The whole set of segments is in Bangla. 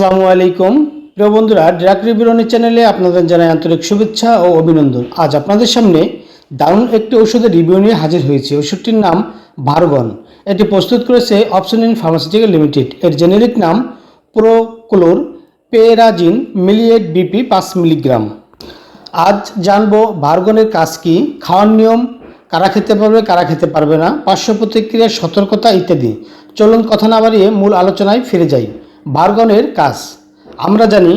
আসসালামু আলাইকুম। প্রিয় বন্ধুরা ড্রাক রিবিরনি চ্যানেলে আপনাদের জানাই আন্তরিক শুভেচ্ছা ও অভিনন্দন। আজ আপনাদের সামনে দারুণ একটি ওষুধের রিভিউ নিয়ে হাজির হয়েছে। ওষুধটির নাম ভার্গন এটি প্রস্তুত করেছে অপশন ইন ফার্মাসিউটিক্যাল লিমিটেড। এর জেনেরিক নাম প্রোক্লোর পেরাজিন মিলিয়েট বিপি পাঁচ মিলিগ্রাম। আজ জানব ভার্গনের কাজ কি, খাওয়ার নিয়ম, কারা খেতে পারবে, কারা খেতে পারবে না, পার্শ্ব প্রতিক্রিয়ার সতর্কতা ইত্যাদি। চলুন কথা না বাড়িয়ে মূল আলোচনায় ফিরে যাই। ভার্গনের কাজ। আমরা জানি,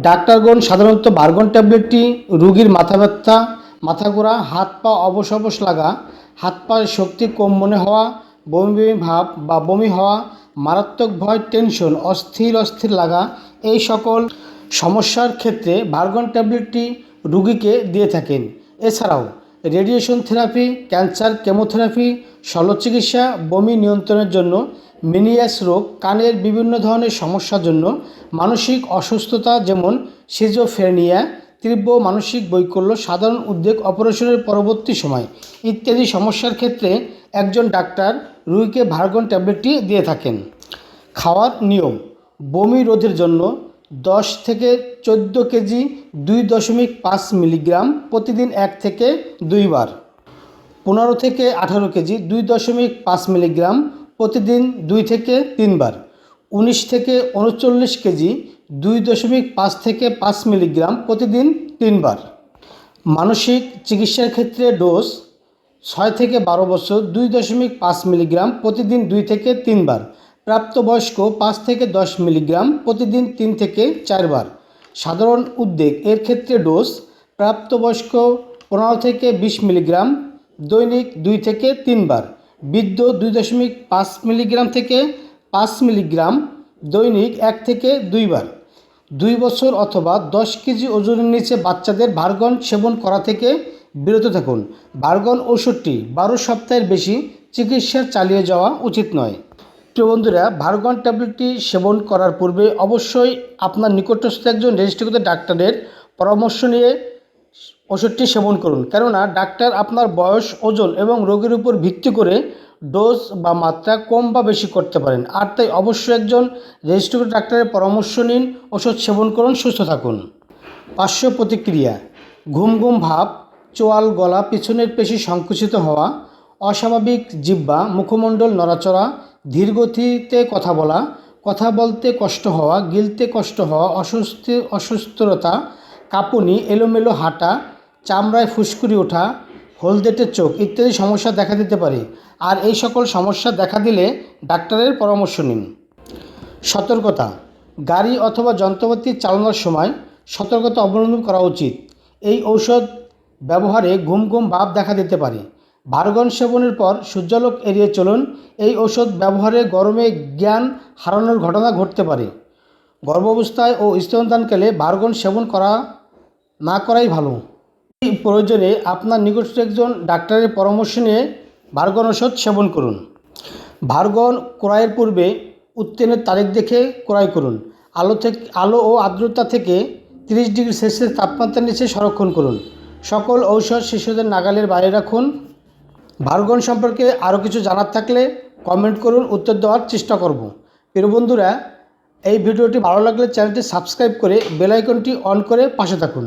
ডাক্তারগণ সাধারণত ভার্গন ট্যাবলেটটি রুগীর মাথা ব্যথা, মাথা ঘোরা, হাত পা অবশ লাগা, হাত পায়ের শক্তি কম মনে হওয়া, বমি বমি ভাব বা বমি হওয়া, মারাত্মক ভয়, টেনশন, অস্থির অস্থির লাগা, এই সকল সমস্যার ক্ষেত্রে ভার্গন ট্যাবলেটটি রুগীকে দিয়ে থাকেন। এছাড়াও, রেডিয়েশন থেরাপি, ক্যান্সার কেমোথেরাপি, শল্যচিকিৎসা, বমি নিয়ন্ত্রণের জন্য মিনিয়াস রোগ, কানের বিভিন্ন ধরনের সমস্যার জন্য মানসিক অসুস্থতা যেমন সিজোফ্রেনিয়া তীব্র মানসিক বৈকল্য, সাধারণ উদ্বেগ অপারেশনের পরবর্তী সময় ইত্যাদি সমস্যার ক্ষেত্রে একজন ডাক্তার রুগীকে ভার্গন ট্যাবলেটটি দিয়ে থাকেন। খাওয়ার নিয়ম, বমি রোধের জন্য দশ থেকে চোদ্দ কেজি দুই দশমিক পাঁচ মিলিগ্রাম প্রতিদিন এক থেকে দুইবার। পনেরো থেকে আঠারো কেজি দুই দশমিক পাঁচ মিলিগ্রাম প্রতিদিন দুই থেকে তিনবার। উনিশ থেকে উনচল্লিশ কেজি, দুই দশমিক পাঁচ থেকে পাঁচ মিলিগ্রাম প্রতিদিন তিনবার। মানসিক চিকিৎসার ক্ষেত্রে ডোজ, ছয় থেকে বারো বছর, দুই দশমিক পাঁচ মিলিগ্রাম প্রতিদিন দুই থেকে তিনবার। প্রাপ্তবয়স্ক পাঁচ থেকে দশ মিলিগ্রাম প্রতিদিন তিন থেকে চারবার। সাধারণ উদ্বেগ, এর ক্ষেত্রে ডোজ, প্রাপ্তবয়স্ক পনেরো থেকে বিশ মিলিগ্রাম, দৈনিক দুই থেকে তিনবার। বৃদ্ধ দুই দশমিক পাঁচ মিলিগ্রাম থেকে পাঁচ মিলিগ্রাম, দৈনিক এক থেকে দুইবার। দুই বছর অথবা দশ কেজি ওজনের নিচে বাচ্চাদের ভার্গন সেবন করা থেকে বিরত থাকুন। ভার্গন ওষুধটি বারো সপ্তাহের বেশি চিকিৎসা চালিয়ে যাওয়া উচিত নয়। প্রিয় বন্ধুরা, ভার্গন ট্যাবলেটটি সেবন করার পূর্বে অবশ্যই আপনার নিকটস্থ একজন রেজিস্ট্রিকৃত ডাক্তারের পরামর্শ নিয়ে ওষুধটি সেবন করুন। কেননা ডাক্তার আপনার বয়স, ওজন এবং রোগের উপর ভিত্তি করে ডোজ বা মাত্রা কম বা বেশি করতে পারেন। আর তাই অবশ্যই একজন রেজিস্ট্রিকৃত ডাক্তারের পরামর্শ নিন, ওষুধ সেবন করুন, সুস্থ থাকুন। পার্শ্ব প্রতিক্রিয়া, ঘুম ঘুম ভাব, চোয়াল গলা, পিছনের পেশি সংকুচিত হওয়া, অস্বাভাবিক জিব্বা মুখমণ্ডল নড়াচড়া, ধীরগতিতে কথা বলা, কথা বলতে কষ্ট হওয়া, গিলতে কষ্ট হওয়া অসুস্থ অসুস্থতা, কাঁপুনি, এলোমেলো হাঁটা চামড়ায় ফুসকুড়ি ওঠা, হলদেটে চোখ ইত্যাদি সমস্যা দেখা দিতে পারে। আর এই সকল সমস্যা দেখা দিলে ডাক্তারের পরামর্শ নিন। সতর্কতা। গাড়ি অথবা যন্ত্রপাতি চালানোর সময় সতর্কতা অবলম্বন করা উচিত। এই ঔষধ ব্যবহারে ঘুম ঘুম ভাব দেখা দিতে পারে। ভার্গন সেবনের পর সূর্যালোক এড়িয়ে চলুন। এই ঔষধ ব্যবহারে গরমে জ্ঞান হারানোর ঘটনা ঘটতে পারে। গর্ভাবস্থায় ও স্তনদানকালে ভার্গন সেবন করা না করাই ভালো। প্রয়োজনে আপনার নিকটস্থ একজন ডাক্তারের পরামর্শ নিয়ে ভার্গন ওষুধ সেবন করুন। ভার্গন ক্রয়ের পূর্বে উত্তীর্ণের তারিখ দেখে ক্রয় করুন। আলো থেকে, আলো ও আর্দ্রতা থেকে তিরিশ ডিগ্রি সেলসিয়াস তাপমাত্রার নিচে সংরক্ষণ করুন। সকল ঔষধ শিশুদের নাগালের বাইরে রাখুন। ভার্গন সম্পর্কে আরও কিছু জানার থাকলে কমেন্ট করুন, উত্তর দেওয়ার চেষ্টা করব। প্রিয় বন্ধুরা, এই ভিডিওটি ভালো লাগলে চ্যানেলটি সাবস্ক্রাইব করে বেলাইকনটি অন করে পাশে থাকুন।